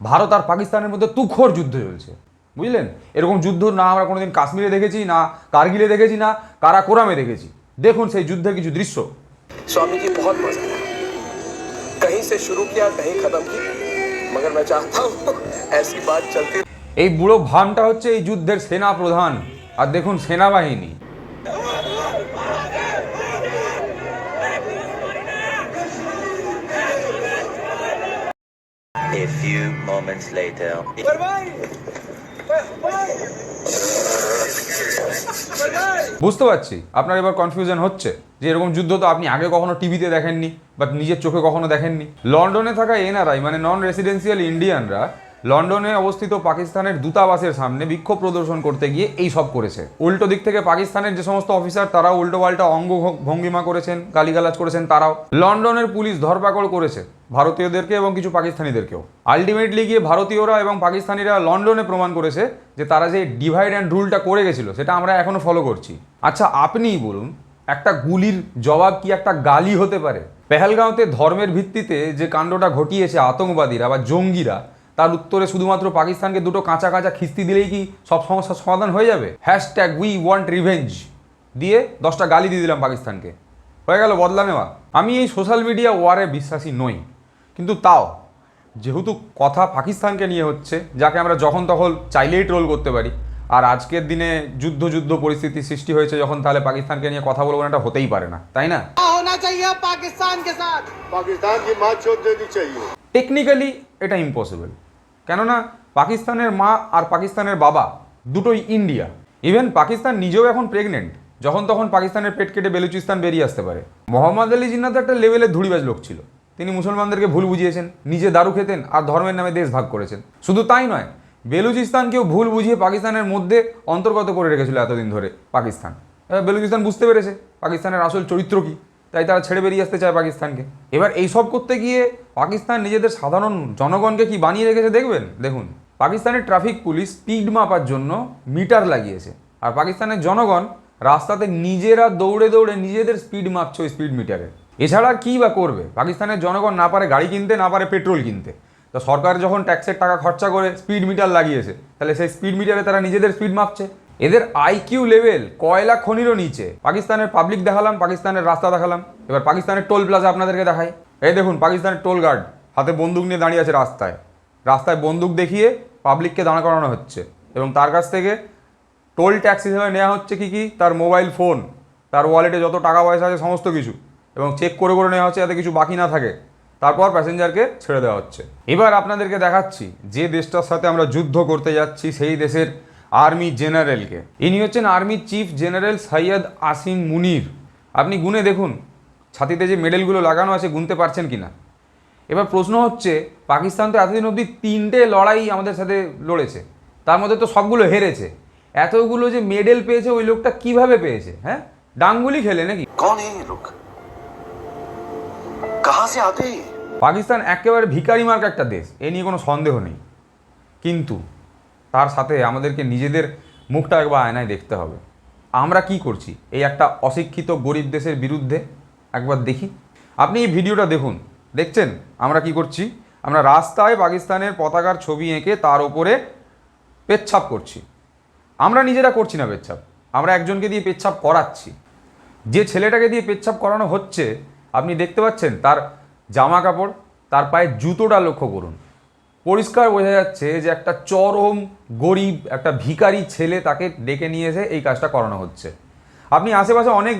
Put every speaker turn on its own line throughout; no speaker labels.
ভারত আর পাকিস্তানের মধ্যে তুখোর যুদ্ধ চলছে বুঝলেন এরকম যুদ্ধ না আমরা কোনোদিন কাশ্মীরে দেখেছি না কার্গিলে দেখেছি না কারাকোরামে দেখেছি দেখুন সেই যুদ্ধের কিছু দৃশ্য
स्वामी जी बहुत मजा आया कहीं से शुरू किया कहीं खत्म की मगर मैं चाहता हूँ ऐसी बात चलती
এই বুড়ো ভামটা হচ্ছে এই যুদ্ধের সেনা প্রধান আর দেখুন সেনাবাহিনী
Few moments later.
বুঝতে পারছি। আপনার এবার কনফিউশন হচ্ছে যে এরকম যুদ্ধ তো আপনি আগে কখনো টিভিতে দেখেননি বা নিজের চোখে কখনো দেখেননি। লন্ডনে থাকা এনআরআই মানে নন রেসিডেন্সিয়াল ইন্ডিয়ানরা লন্ডনে অবস্থিত পাকিস্তানের দূতাবাসের সামনে বিক্ষোভ প্রদর্শন করতে গিয়ে এই সব করেছে। উল্টো দিক থেকে পাকিস্তানের যে সমস্ত অফিসার তারাও উল্টো পাল্টা অঙ্গ ভঙ্গিমা করেছেন, গালিগালাজ করেছেন তারাও। লন্ডনের পুলিশ ধরপাকড় করেছে। ভারতীয়দেরকে এবং কিছু পাকিস্তানিদেরকেও। আলটিমেটলি গিয়ে ভারতীয়রা এবং পাকিস্তানিরা লন্ডনে প্রমাণ করেছে যে তারা যে ডিভাইড অ্যান্ড রুলটা করে গেছিল, সেটা আমরা এখনও ফলো করছি। আচ্ছা আপনিই বলুন, একটা গুলির জবাব কি একটা গালি হতে পারে? পেহেলগাঁওতে ধর্মের ভিত্তিতে যে কাণ্ডটা ঘটিয়েছে আতঙ্কবাদীরা বা জঙ্গিরা, তার উত্তরে শুধুমাত্র পাকিস্তানকে দুটো কাঁচা কাঁচা খিস্তি দিলেই কি সব সমস্যার সমাধান হয়ে যাবে? হ্যাশট্যাগ উই ওয়ান্ট রিভেঞ্জ দিয়ে দশটা গালি দিয়ে দিলাম পাকিস্তানকে। হয়ে গেল বদলা নেওয়া। আমি এই সোশ্যাল মিডিয়া ওয়ারে বিশ্বাসী নই। কিন্তু তাও যেহেতু কথা পাকিস্তানকে নিয়ে হচ্ছে যাকে আমরা যখন তখন চাইলেই ট্রোল করতে পারি আর আজকের দিনে যুদ্ধ যুদ্ধ পরিস্থিতি সৃষ্টি হয়েছে যখন তাহলে পাকিস্তানকে নিয়ে কথা বলবো না এটা হতেই পারে না তাই না
होना चाहिए पाकिस्तान के साथ
पाकिस्तान की माँ चोट देनी चाहिए
টেকনিক্যালি এটা ইম্পসিবল কেননা পাকিস্তানের মা আর পাকিস্তানের বাবা দুটোই ইন্ডিয়া ইভেন পাকিস্তান নিজেও এখন প্রেগনেন্ট যখন তখন পাকিস্তানের পেট কেটে বেলুচিস্তান বেরিয়ে আসতে পারে মোহাম্মদ আলী জিন্না তো একটা লেভেলের ধুড়িবাজ লোক ছিল তিনি মুসলমানদেরকে ভুল বুঝিয়েছেন, নিজে দারু খেতেন আর ধর্মের নামে দেশ ভাগ করেছেন। শুধু তাই নয়, বেলুচিস্তানকেও ভুল বুঝিয়ে পাকিস্তানের মধ্যে অন্তর্গত করে রেখেছিল এতদিন ধরে পাকিস্তান। এবার বেলুচিস্তান বুঝতে পেরেছে পাকিস্তানের আসল চরিত্র কী, তাই তারা ছেড়ে বেরিয়ে আসতে চায় পাকিস্তানকে। এবার এইসব করতে গিয়ে পাকিস্তান নিজেদের সাধারণ জনগণকে কি বানিয়ে রেখেছে দেখবেন? দেখুন, পাকিস্তানের ট্রাফিক পুলিশ স্পিড মাপার জন্য মিটার লাগিয়েছে আর পাকিস্তানের জনগণ রাস্তাতে নিজেরা দৌড়ে দৌড়ে নিজেদের স্পিড মাপছে ওই স্পিড মিটারে। এছাড়া কী বা করবে? পাকিস্তানের জনগণ না পারে গাড়ি কিনতে, না পারে পেট্রোল কিনতে। তো সরকার যখন ট্যাক্সের টাকা খরচা করে স্পিড মিটার লাগিয়েছে, তাহলে সেই স্পিড মিটারে তারা নিজেদের স্পিড মাপছে। এদের আইকিউ লেভেল কয়লা খনিরও নিচে। পাকিস্তানের পাবলিক দেখালাম, পাকিস্তানের রাস্তা দেখালাম। এবার পাকিস্তানের টোল প্লাজা আপনাদেরকে দেখাই। এই দেখুন, পাকিস্তানের টোল গার্ড হাতে বন্দুক নিয়ে দাঁড়িয়ে আছে রাস্তায়। রাস্তায় বন্দুক দেখিয়ে পাবলিককে দাঁড়া করানো হচ্ছে। এবং তার কাছ থেকে টোল ট্যাক্স হিসেবে নেওয়া হচ্ছে কি কি? তার মোবাইল ফোন তার ওয়ালেটে যত টাকা পয়সা আছে, সমস্ত কিছু। এবং চেক করে করে নেওয়া হচ্ছে যাতে কিছু বাকি না থাকে। তারপর প্যাসেঞ্জারকে ছেড়ে দেওয়া হচ্ছে। এবার আপনাদেরকে দেখাচ্ছি যে দেশটার সাথে আমরা যুদ্ধ করতে যাচ্ছি সেই দেশের আর্মি জেনারেলকে ইনি হচ্ছেন army chief general Syed Asim Munir. আপনি গুনে দেখুন, ছাতিতে যে মেডেলগুলো লাগানো আছে, গুনতে পারছেন কি না? এবার প্রশ্ন হচ্ছে, পাকিস্তান তো এতদিন অবধি তিনটে লড়াই আমাদের সাথে লড়েছে। তার মধ্যে তো সবগুলো হেরেছে। এতগুলো যে মেডেল পেয়েছে, ওই লোকটা কীভাবে পেয়েছে হ্যাঁ? ডাঙ্গুলি খেলে নাকি?
কোন লোক? कहाँ से आते हैं ये?
পাকিস্তান একেবারে ভিকারি মার্ক একটা দেশ এ নিয়ে কোনো সন্দেহ নেই কিন্তু তার সাথে আমাদেরকে নিজেদের মুখটা একবার আয়নায় দেখতে হবে আমরা কি করছি এই একটা অশিক্ষিত গরিব দেশের বিরুদ্ধে একবার দেখি আপনি এই ভিডিওটা দেখুন দেখছেন আমরা কি করছি আমরা রাস্তায় পাকিস্তানের পতাকার ছবি এঁকে তার ওপরে পেচ্ছাপ করছি আমরা নিজেরা করছি না পেচ্ছাপ আমরা একজনকে দিয়ে পেচ্ছাপ করাচ্ছি যে ছেলেটাকে দিয়ে পেচ্ছাপ করানো হচ্ছে আপনি দেখতে পাচ্ছেন, তার জামা কাপড়, তার পায়ে জুতোটা লক্ষ্য করুন। পরিষ্কার বোঝা যাচ্ছে যে একটা চরম গরিব, একটা ভিখারি ছেলে তাকে ডেকে নিয়ে এসে এই কাজটা করানো হচ্ছে। আপনি আশেপাশে অনেক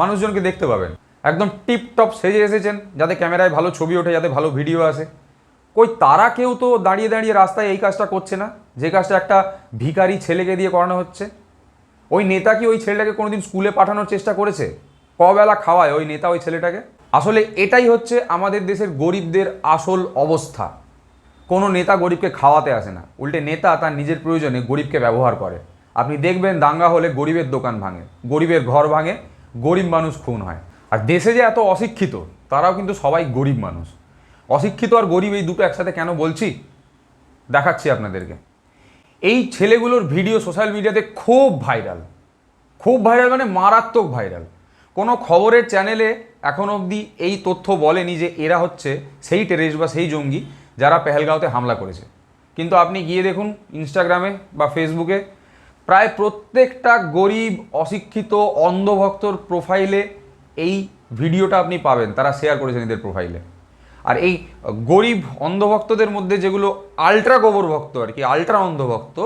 মানুষজনকে দেখতে পাবেন। একদম টিপ টপ সেজে এসেছেন, যাতে ক্যামেরায় ভালো ছবি ওঠে, যাতে ভালো ভিডিও আসে। কই তারা কেউ তো দাঁড়িয়ে দাঁড়িয়ে রাস্তায় এই কাজটা করছে না? যে কাজটা একটা ভিখারি ছেলেকে দিয়ে করানো হচ্ছে? ওই নেতা কি ওই ছেলেটাকে কোনোদিন স্কুলে পাঠানোর চেষ্টা করেছে? কবেলা খাওয়ায় ওই নেতা ওই ছেলেটাকে? আসলে এটাই হচ্ছে আমাদের দেশের গরিবদের আসল অবস্থা। কোনো নেতা গরিবকে খাওয়াতে আসে না। উল্টে নেতা তার নিজের প্রয়োজনে গরিবকে ব্যবহার করে। আপনি দেখবেন দাঙ্গা হলে গরিবের দোকান ভাঙে, গরিবের ঘর ভাঙে, গরিব মানুষ খুন হয়। আর দেশে যে এত অশিক্ষিত, তারাও কিন্তু সবাই গরিব মানুষ। অশিক্ষিত আর গরিব এই দুটো একসাথে কেন বলছি? দেখাচ্ছি আপনাদেরকে। এই ছেলেগুলোর ভিডিও সোশ্যাল মিডিয়াতে খুব ভাইরাল। খুব ভাইরাল মানে মারাত্মক ভাইরাল। কোনো খবরের চ্যানেলে এখন অবধি এই তথ্য বলেনি যে এরা হচ্ছে সেই টেরিস্ট বা সেই জঙ্গি যারা পেহেলগাঁওতে হামলা করেছে। কিন্তু আপনি গিয়ে দেখুন ইনস্টাগ্রামে বা ফেসবুকে প্রায় প্রত্যেকটা গরিব, অশিক্ষিত, অন্ধভক্তর প্রোফাইলে এই ভিডিওটা আপনি পাবেন, তারা শেয়ার করেছেন এদের প্রোফাইলে আর এই গরিব, অন্ধভক্তদের মধ্যে যেগুলো আলট্রা গোবর ভক্ত আর কি আলট্রা অন্ধভক্ত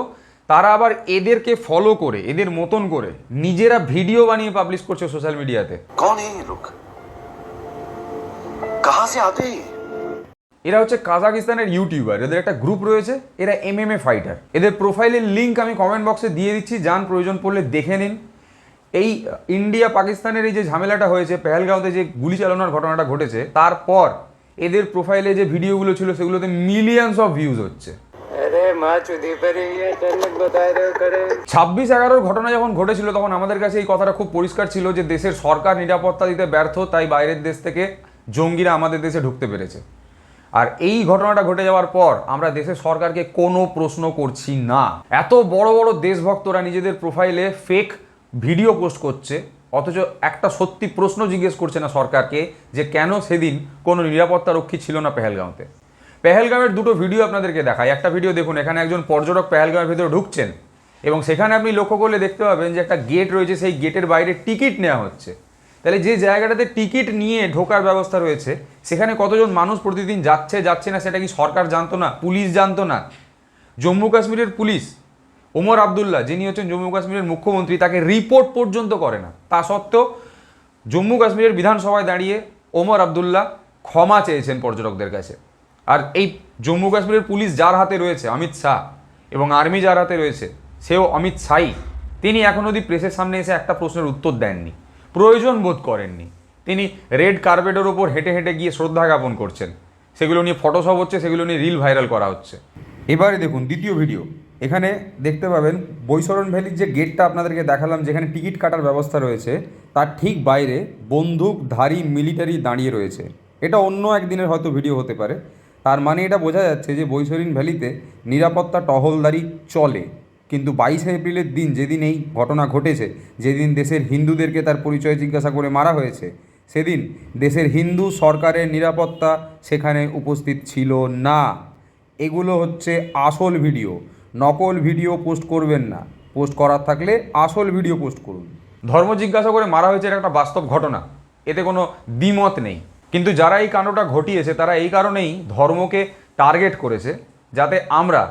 তারা আবার এদেরকে ফলো করে এদের মতন করে নিজেরা ভিডিও বানিয়ে পাবলিশ করছে সোশ্যাল মিডিয়াতে এরা হচ্ছে কাজাকিস্তানের ইউটিউবার এদের একটা গ্রুপ রয়েছে এরা এম এম এ ফাইটার এদের প্রোফাইলের লিঙ্ক আমি কমেন্ট বক্সে দিয়ে দিচ্ছি যান প্রয়োজন পড়লে দেখে নিন। এই ইন্ডিয়া পাকিস্তানের এই যে ঝামেলাটা হয়েছে পেহেলগাঁওতে যে গুলি চালানোর ঘটনাটা ঘটেছে তারপর এদের প্রোফাইলে যে ভিডিওগুলো ছিল সেগুলোতে মিলিয়ন্স অফ ভিউজ হচ্ছে। ছাব্বিশ এগারোর ঘটনা যখন ঘটেছিল, তখন আমাদের কাছে এই কথাটা খুব পরিষ্কার ছিল যে দেশের সরকার নিরাপত্তা দিতে ব্যর্থ, তাই বাইরের দেশ থেকে জঙ্গিরা আমাদের দেশে ঢুকতে পেরেছে। আর এই ঘটনাটা ঘটে যাওয়ার পর আমরা দেশের সরকারকে কোনো প্রশ্ন করছি না। এত বড় বড় দেশভক্তরা নিজেদের প্রোফাইলে ফেক ভিডিও পোস্ট করছে, অথচ একটা সত্যি প্রশ্ন জিজ্ঞেস করছে না সরকারকে যে কেন সেদিন কোনো নিরাপত্তা রক্ষী ছিল না পেহেলগাঁওতে। পেহেলগাঁওয়ের দুটো ভিডিও আপনাদেরকে দেখায় একটা ভিডিও দেখুন, এখানে একজন পর্যটক পেহেলগামের ভিতরে ঢুকছেন এবং সেখানে আপনি লক্ষ্য করলে দেখতে পাবেন যে একটা গেট রয়েছে, সেই গেটের বাইরে টিকিট নেওয়া হচ্ছে। তাহলে যে জায়গাটাতে টিকিট নিয়ে ঢোকার ব্যবস্থা রয়েছে, সেখানে কতজন মানুষ প্রতিদিন যাচ্ছে যাচ্ছে না, সেটা কি সরকার জানতো না, পুলিশ জানতো না? জম্মু কাশ্মীরের পুলিশ, ওমর আবদুল্লাহ, যিনি হচ্ছেন জম্মু কাশ্মীরের মুখ্যমন্ত্রী, তাকে রিপোর্ট পর্যন্ত করে না। তা সত্ত্বেও জম্মু কাশ্মীরের বিধানসভায় দাঁড়িয়ে ওমর আবদুল্লাহ ক্ষমা চেয়েছেন পর্যটকদের কাছে। আর এই জম্মু কাশ্মীরের পুলিশ যার হাতে রয়েছে, অমিত শাহ, এবং আর্মি যার হাতে রয়েছে, সেও অমিত শাহই। তিনি এখন অবধি প্রেসের সামনে এসে একটা প্রশ্নের উত্তর দেননি। প্রয়োজন বোধ করেননি। তিনি রেড কার্পেটের ওপর হেঁটে হেঁটে গিয়ে শ্রদ্ধা জ্ঞাপন করছেন। সেগুলো নিয়ে ফটোশপ হচ্ছে, সেগুলো নিয়ে রিল ভাইরাল করা হচ্ছে। এবারে দেখুন, দ্বিতীয় ভিডিও। এখানে দেখতে পাবেন, বৈশরণ ভ্যালির যে গেটটা আপনাদেরকে দেখালাম, যেখানে টিকিট কাটার ব্যবস্থা রয়েছে, তার ঠিক বাইরে বন্দুকধারী মিলিটারি দাঁড়িয়ে রয়েছে। এটা অন্য একদিনের হয়তো ভিডিও হতে পারে। তার মানে এটা বোঝা যাচ্ছে যে বৈশরীন ভ্যালিতে নিরাপত্তা টহলদারি চলে। কিন্তু বাইশে এপ্রিলের দিন যেদিন এই ঘটনা ঘটেছে, যেদিন দেশের হিন্দুদেরকে তার পরিচয় জিজ্ঞাসা করে মারা হয়েছে, সেদিন দেশের হিন্দু সরকারের নিরাপত্তা সেখানে উপস্থিত ছিল না। এগুলো হচ্ছে আসল ভিডিও। নকল ভিডিও পোস্ট করবেন না। পোস্ট করার থাকলে আসল ভিডিও পোস্ট করুন। ধর্ম জিজ্ঞাসা করে মারা হয়েছে এটা একটা বাস্তব ঘটনা। এতে কোনো দ্বিমত নেই। কিন্তু যারা এই কাণ্ডটা ঘটিয়েছে, তারা এই কারণেই ধর্মকে টার্গেট করেছে যাতে আমরা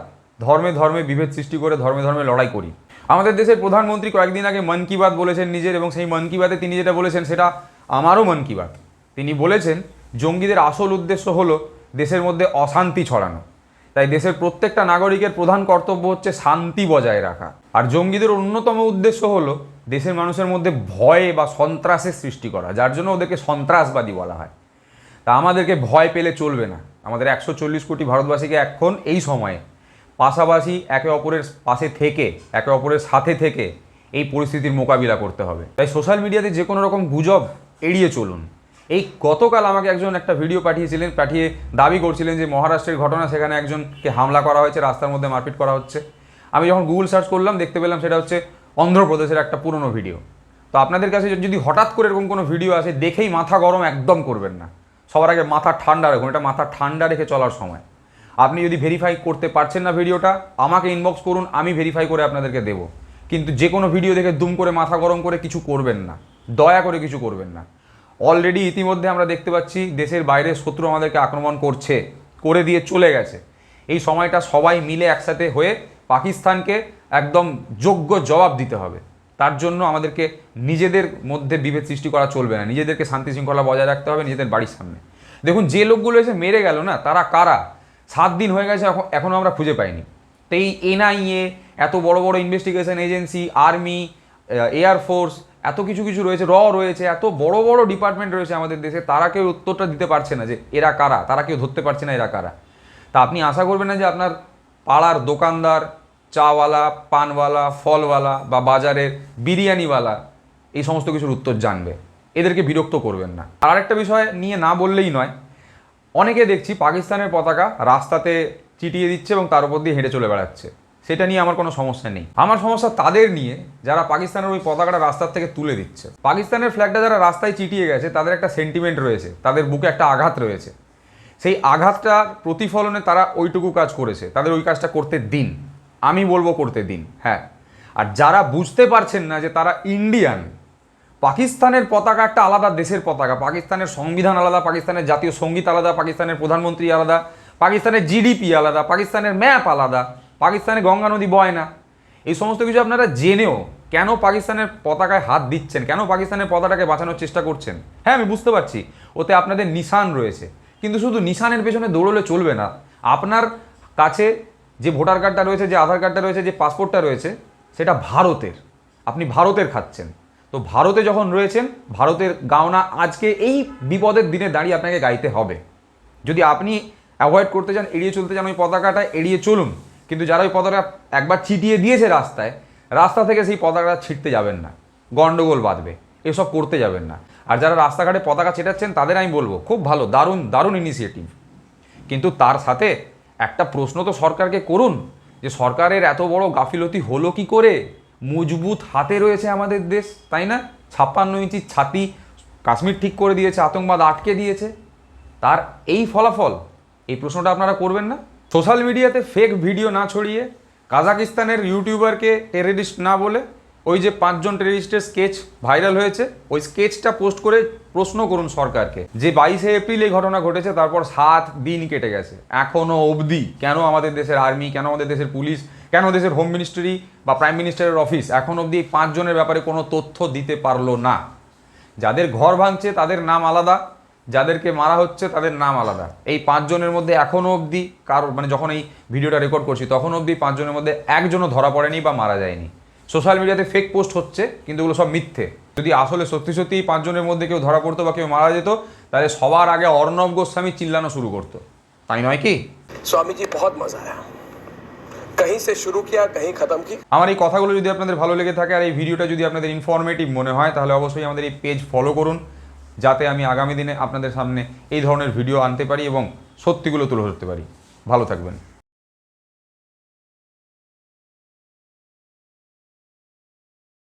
ধর্মে ধর্মে বিভেদ সৃষ্টি করে ধর্মে ধর্মে লড়াই করি। আমাদের দেশের প্রধানমন্ত্রী কয়েকদিন আগে মন কি বাত বলেছেন নিজের এবং সেই মন কি বাতে তিনি যেটা বলেছেন সেটা আমারও মন কি বাত। তিনি বলেছেন, জঙ্গিদের আসল উদ্দেশ্য হলো দেশের মধ্যে অশান্তি ছড়ানো। তাই দেশের প্রত্যেকটা নাগরিকের প্রধান কর্তব্য হচ্ছে শান্তি বজায় রাখা। আর জঙ্গিদের অন্যতম উদ্দেশ্য হলো দেশের মানুষের মধ্যে ভয় বা সন্ত্রাসের সৃষ্টি করা, যার জন্য ওদেরকে সন্ত্রাসবাদী বলা হয়। তা আমাদেরকে ভয় পেলে চলবে না। আমাদের একশো চল্লিশ কোটি ভারতবাসীকে এখন এই সময়ে, পাশাপাশি একে অপরের পাশে থেকে, একে অপরের সাথে থেকে এই পরিস্থিতির মোকাবিলা করতে হবে। তাই সোশ্যাল মিডিয়াতে যে কোনো রকম গুজব এড়িয়ে চলুন। এই গতকাল আমাকে একজন একটা ভিডিও পাঠিয়েছিলেন, পাঠিয়ে দাবি করছিলেন যে মহারাষ্ট্রের ঘটনা, সেখানে একজনকে হামলা করা হয়েছে, রাস্তার মধ্যে মারপিট করা হচ্ছে। আমি যখন গুগল সার্চ করলাম, দেখতে পেলাম সেটা হচ্ছে অন্ধ্রপ্রদেশের একটা পুরনো ভিডিও। তো আপনাদের কাছে যদি হঠাৎ করে এরকম কোনো ভিডিও আসে, দেখেই মাথা গরম একদম করবেন না। সবার আগে মাথা ঠান্ডা রাখুন, এটা মাথা ঠান্ডা রেখে চলার সময়। আপনি যদি ভেরিফাই করতে পারছেন না ভিডিওটা, আমাকে ইনবক্স করুন, আমি ভেরিফাই করে আপনাদেরকে দেবো। কিন্তু যে কোনো ভিডিও দেখে দুম করে মাথা গরম করে কিছু করবেন না। দয়া করে কিছু করবেন না। অলরেডি ইতিমধ্যে আমরা দেখতে পাচ্ছি, দেশের বাইরে শত্রু আমাদেরকে আক্রমণ করছে, করে দিয়ে চলে গেছে। এই সময়টা সবাই মিলে একসাথে হয়ে পাকিস্তানকে একদম যোগ্য জবাব দিতে হবে। তার জন্য আমাদেরকে নিজেদের মধ্যে বিভেদ সৃষ্টি করা চলবে না। নিজেদেরকে শান্তি শৃঙ্খলা বজায় রাখতে হবে, নিজেদের বাড়ির সামনে। দেখুন, যে লোকগুলো এসে মেরে গেল না, তারা কারা? সাত দিন হয়ে গেছে, এখন এখনও আমরা খুঁজে পাইনি। তো এই এনআইএ, এত বড় বড় ইনভেস্টিগেশন এজেন্সি আর্মি এয়ারফোর্স এত কিছু কিছু রয়েছে র রয়েছে, এত বড় বড় ডিপার্টমেন্ট রয়েছে আমাদের দেশে, তারা কেউ উত্তরটা দিতে পারছে না যে এরা কারা, তারা কেউ ধরতে পারছে না এরা কারা। তা আপনি আশা করবেন না যে আপনার পাড়ার দোকানদার চাওয়ালা, পানওয়ালা, ফলওয়ালা বা বাজারের বিরিয়ানিওয়ালা এই সমস্ত কিছুর উত্তর জানবে। এদেরকে বিরক্ত করবেন না। আর আরেকটা বিষয় নিয়ে না বললেই নয়, অনেকে দেখছি পাকিস্তানের পতাকা রাস্তাতে চিটিয়ে দিচ্ছে এবং তার উপর দিয়ে হেঁটে চলে বেড়াচ্ছে। সেটা নিয়ে আমার কোনো সমস্যা নেই। আমার সমস্যা তাদের নিয়ে যারা পাকিস্তানের ওই পতাকাটা রাস্তার থেকে তুলে দিচ্ছে। পাকিস্তানের ফ্ল্যাগটা যারা রাস্তায় চিটিয়ে গেছে, তাদের একটা সেন্টিমেন্ট রয়েছে, তাদের বুকে একটা আঘাত রয়েছে। সেই আঘাতটা প্রতিফলনে তারা ওইটুকু কাজ করেছে, তাদের ওই কাজটা করতে দিন। আমি বলব করতে দিন হ্যাঁ। আর যারা বুঝতে পারছেন না যে তারা ইন্ডিয়ান, পাকিস্তানের পতাকা একটা আলাদা দেশের পতাকা, পাকিস্তানের সংবিধান আলাদা, পাকিস্তানের জাতীয় সংগীত আলাদা, পাকিস্তানের প্রধানমন্ত্রী আলাদা, পাকিস্তানের জিডিপি আলাদা, পাকিস্তানের ম্যাপ আলাদা পাকিস্তানে গঙ্গা নদী বয় না। এই সমস্ত কিছু আপনারা জেনেও কেন পাকিস্তানের পতাকায় হাত দিচ্ছেন, কেন পাকিস্তানের পতাকাকে বাঁচানোর চেষ্টা করছেন? হ্যাঁ আমি বুঝতে পারছি, ওতে আপনাদের নিশান রয়েছে। কিন্তু শুধু নিশানের পেছনে দৌড়লে চলবে না। আপনার কাছে যে ভোটার কার্ডটা রয়েছে, যে আধার কার্ডটা রয়েছে, যে পাসপোর্টটা রয়েছে, সেটা ভারতের। আপনি ভারতের খাচ্ছেন। তো ভারতে যখন রয়েছেন, ভারতের গাওনা আজকে এই বিপদের দিনে দাঁড়িয়ে আপনাকে গাইতে হবে। যদি আপনি অ্যাভয়েড করতে চান, এড়িয়ে চলতে চান, ওই পতাকাটা এড়িয়ে চলুন। কিন্তু যারা ওই পতাকা একবার ছিটিয়ে দিয়েছে রাস্তায়, রাস্তা থেকে সেই পতাকাটা ছিটতে যাবেন না। গন্ডগোল বাঁধবে। এসব করতে যাবেন না। আর যারা রাস্তাঘাটে পতাকা ছেটাচ্ছেন, তাদের আমি বলব, খুব ভালো, দারুণ দারুণ ইনিশিয়েটিভ কিন্তু তার সাথে একটা প্রশ্ন তো সরকারকে করুন, যে সরকারের এত বড় গাফিলতি হলো কি করে? মজবুত হাতে রয়েছে আমাদের দেশ, তাই না? ছাপ্পান্ন ইঞ্চি ছাতি কাশ্মীর ঠিক করে দিয়েছে, আতঙ্কবাদ আটকে দিয়েছে। তার এই ফলাফল, এই প্রশ্নটা আপনারা করবেন না? সোশ্যাল মিডিয়াতে ফেক ভিডিও না ছড়িয়ে কাজাকিস্তানের ইউটিউবারকে টেররিস্ট না বলে ওই যে পাঁচজন টেরিস্টের স্কেচ ভাইরাল হয়েছে, ওই স্কেচটা পোস্ট করে প্রশ্ন করুন সরকারকে যে বাইশে এপ্রিল এই ঘটনা ঘটেছে, তারপর সাত দিন কেটে গেছে। এখনও অবধি কেন আমাদের দেশের আর্মি কেন আমাদের দেশের পুলিশ কেন দেশের হোম মিনিস্ট্রি বা প্রাইম মিনিস্টারের অফিস এখন অবধি পাঁচজনের ব্যাপারে কোনো তথ্য দিতে পারল না? যাদের ঘর ভাঙছে তাদের নাম আলাদা, যাদেরকে মারা হচ্ছে তাদের নাম আলাদা। এই পাঁচজনের মধ্যে এখনও অবধি কারোর মানে যখন এই ভিডিওটা রেকর্ড করছি, তখন অবধি পাঁচজনের মধ্যে একজনও ধরা পড়েনি বা মারা যায়নি। সোশ্যাল মিডিয়াতে ফেক পোস্ট হচ্ছে কিন্তু ওগুলো সব মিথ্যে যদি আসলে সত্যি সত্যি এই পাঁচজনের মধ্যে কেউ ধরা পড়তো বা কেউ মারা যেত তাহলে সবার আগে অর্ণব গোস্বামী চিল্লানো শুরু করতো তাই নয় কি
स्वामी जी बहुत मजा आया कहीं से शुरू किया कहीं खत्म की
আমার এই কথাগুলো যদি আপনাদের ভালো লেগে থাকে আর এই ভিডিওটা যদি আপনাদের ইনফরমেটিভ মনে হয় তাহলে অবশ্যই আমাদের এই পেজ ফলো করুন যাতে আমি আগামী দিনে আপনাদের সামনে এই ধরনের ভিডিও আনতে পারি এবং সত্যিগুলো তুলে ধরতে পারি ভালো থাকবেন